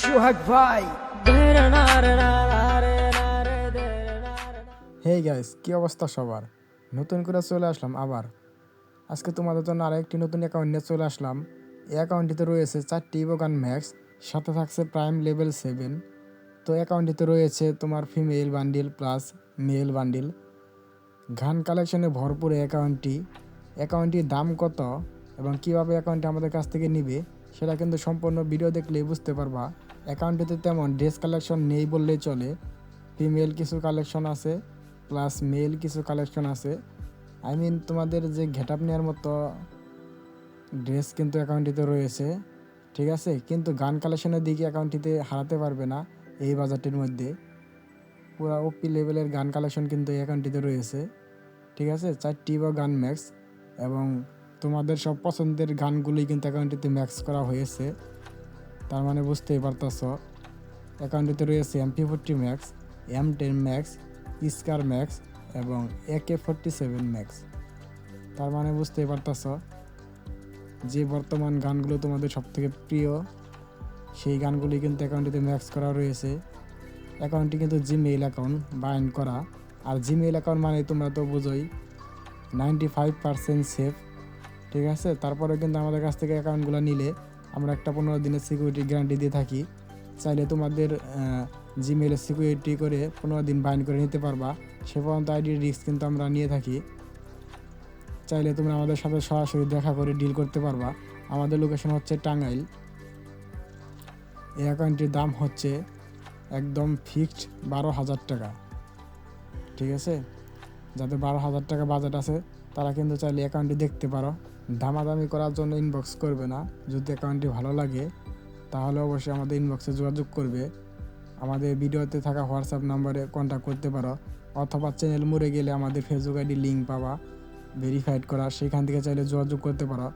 সোহাগ ভাই। Hey guys কি অবস্থা সবার? নতুন করে চলে আসলাম আবার। আজকে তোমাদের জন্য আরও একটি নতুন অ্যাকাউন্ট নিয়ে চলে আসলাম। এই অ্যাকাউন্টটিতে রয়েছে চারটি ইভোগান ম্যাক্স সাথে থাকছে প্রাইম লেভেল সেভেন তো অ্যাকাউন্টটিতে রয়েছে তোমার female bundle plus male bundle gun কালেকশনে ভরপুর অ্যাকাউন্টটি অ্যাকাউন্টটির দাম কত এবং কীভাবে অ্যাকাউন্টটি আমাদের কাছ থেকে নিবে? সেটা কিন্তু সম্পূর্ণ ভিডিও দেখলেই বুঝতে পারবা। অ্যাকাউন্টটিতে তেমন ড্রেস কালেকশন নেই বললেই চলে। ফিমেল কিছু কালেকশন আছে প্লাস মেল কিছু কালেকশন আছে। আই মিন তোমাদের যে ঘেট আপ নেওয়ার মতো ড্রেস কিন্তু অ্যাকাউন্টটিতে রয়েছে, ঠিক আছে? কিন্তু গান কালেকশনের দিকে অ্যাকাউন্টটিতে হারাতে পারবে না এই বাজারটির মধ্যে। পুরো ওপি লেভেলের গান কালেকশন কিন্তু এই অ্যাকাউন্টটিতে রয়েছে, ঠিক আছে? চারটি বা গান ম্যাক্স এবং তোমাদের সব পছন্দের গানগুলোই কিন্তু অ্যাকাউন্টটিতে ম্যাক্স করা হয়েছে। তার মানে বুঝতেই পারতাছ। অ্যাকাউন্টটিতে রয়েছে MP forty max M ten max scar max এবং A K forty seven max তার মানে বুঝতেই পারতাছ যে বর্তমান গানগুলো তোমাদের সবথেকে প্রিয়, সেই গানগুলি কিন্তু অ্যাকাউন্টটিতে ম্যাক্স করা রয়েছে। অ্যাকাউন্টটি কিন্তু জিমেইল অ্যাকাউন্ট বাইন্ড করা। আর জিমেইল অ্যাকাউন্ট মানে তোমরা তো বোঝোই নাইনটি ফাইভ পার্সেন্ট সেফ ঠিক আছে? তারপরে কিন্তু আমাদের কাছ থেকে অ্যাকাউন্টগুলো নিলে আমরা একটা পনেরো দিনের সিকিউরিটি গ্যারান্টি দিয়ে থাকি। চাইলে তোমাদের জিমেইলে সিকিউরিটি করে পনেরো দিন বাইন করে নিতে পারবা। সে পর্যন্ত আইডির রিস্ক কিন্তু আমরা নিয়ে থাকি। চাইলে তোমরা আমাদের সাথে সরাসরি দেখা করে ডিল করতে পারবা। আমাদের লোকেশন হচ্ছে টাঙ্গাইল। এই অ্যাকাউন্টটির দাম হচ্ছে একদম ফিক্সড বারো হাজার টাকা। ঠিক আছে? যাদের বারো হাজার টাকা বাজেট আছে, তারা কিন্তু চাইলে অ্যাকাউন্টটি দেখতে পারো। দামাদামি করার জন্য ইনবক্স করবে না। যদি অ্যাকাউন্টটি ভালো লাগে, তাহলে অবশ্যই আমাদের ইনবক্সে যোগাযোগ করবে। আমাদের ভিডিওতে থাকা হোয়াটসঅ্যাপ নাম্বারে কন্ট্যাক্ট করতে পারো। অথবা চ্যানেল মরে গেলে আমাদের ফেসবুক আইডি লিঙ্ক পাওয়া ভেরিফাইড করা, সেখান থেকে চাইলে যোগাযোগ করতে পারো।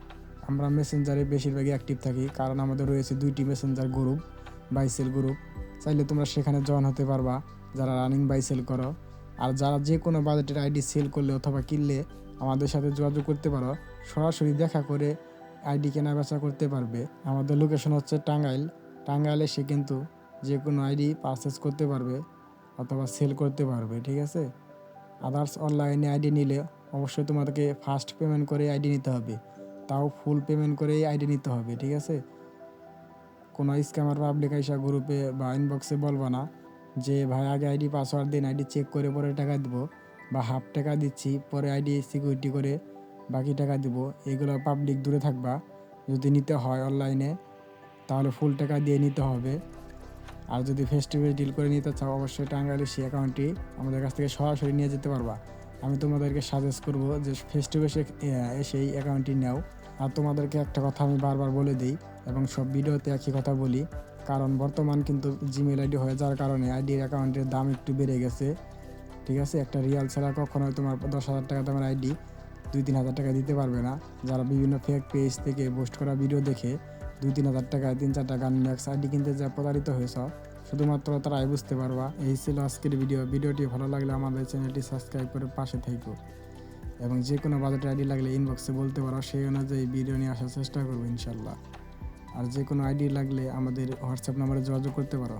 আমরা মেসেঞ্জারে বেশিরভাগই অ্যাক্টিভ থাকি, কারণ আমাদের রয়েছে দুইটি মেসেঞ্জার গ্রুপ বাইসেল গ্রুপ চাইলে তোমরা সেখানে জয়েন হতে পারবা, যারা রানিং বাইসেল করো। আর যারা যে কোনো বাজেটের আইডি সেল করলে অথবা কিনলে আমাদের সাথে যোগাযোগ করতে পারো। সরাসরি দেখা করে আইডি কেনা বেচা করতে পারবে। আমাদের লোকেশন হচ্ছে টাঙ্গাইল। টাঙ্গাইলে সে কিন্তু যে কোনো আইডি পারচেস করতে পারবে অথবা সেল করতে পারবে, ঠিক আছে? আদার্স অনলাইনে আইডি নিলে অবশ্যই তোমাদেরকে ফার্স্ট পেমেন্ট করে আইডি নিতে হবে। তাও ফুল পেমেন্ট করেই আইডি নিতে হবে, ঠিক আছে? কোনো স্ক্যামার পাবলিক আইসা গ্রুপে বা ইনবক্সে বলব না যে, ভাই, আগে আইডি পাসওয়ার্ড দিন, আইডি চেক করে পরে টাকা দেবো। বা হাফ টাকা দিচ্ছি, পরে আইডি সিকিউরিটি করে বাকি টাকা দিব, এগুলো পাবলিক দূরে থাকবা। যদি নিতে হয় অনলাইনে তাহলে ফুল টাকা দিয়ে নিতে হবে। আর যদি ফেস টু ফেস ডিল করে নিতে চাও, অবশ্যই টাঙ্গাইলে সেই অ্যাকাউন্টটি আমাদের কাছ থেকে সরাসরি নিয়ে যেতে পারবা। আমি তোমাদেরকে সাজেস্ট করব যে ফেস টু এই অ্যাকাউন্টটি নাও। আর তোমাদেরকে একটা কথা আমি বারবার বলে দিই, এবং সব ভিডিওতে একই কথা বলি, কারণ বর্তমান কিন্তু জিমেল আইডি হয়ে যাওয়ার কারণে আইডির অ্যাকাউন্টের দাম একটু বেড়ে গেছে। ঠিক আছে? একটা রিয়াল ছাড়া কখনোই তোমার দশ হাজার টাকা দামের আইডি দুই তিন হাজার টাকা দিতে পারবে না। যারা বিভিন্ন ফেক পেজ থেকে পোস্ট করা ভিডিও দেখে দুই তিন হাজার টাকায় তিন চার টাকা ম্যাক্স আইডি কিনতে যা প্রতারিত হয়েছ, শুধুমাত্র তারাই বুঝতে পারবা। এই ছিল আজকের ভিডিও ভিডিওটি ভালো লাগলে আমাদের চ্যানেলটি সাবস্ক্রাইব করে পাশে থেকো। এবং যে কোনো বাজেটের আইডি লাগলে ইনবক্সে বলতে পারো, সেই অনুযায়ী ভিডিও নিয়ে আসার চেষ্টা করব ইনশাল্লাহ আর যে কোনো আইডি লাগলে আমাদের হোয়াটসঅ্যাপ নাম্বারে যোগাযোগ করতে পারো।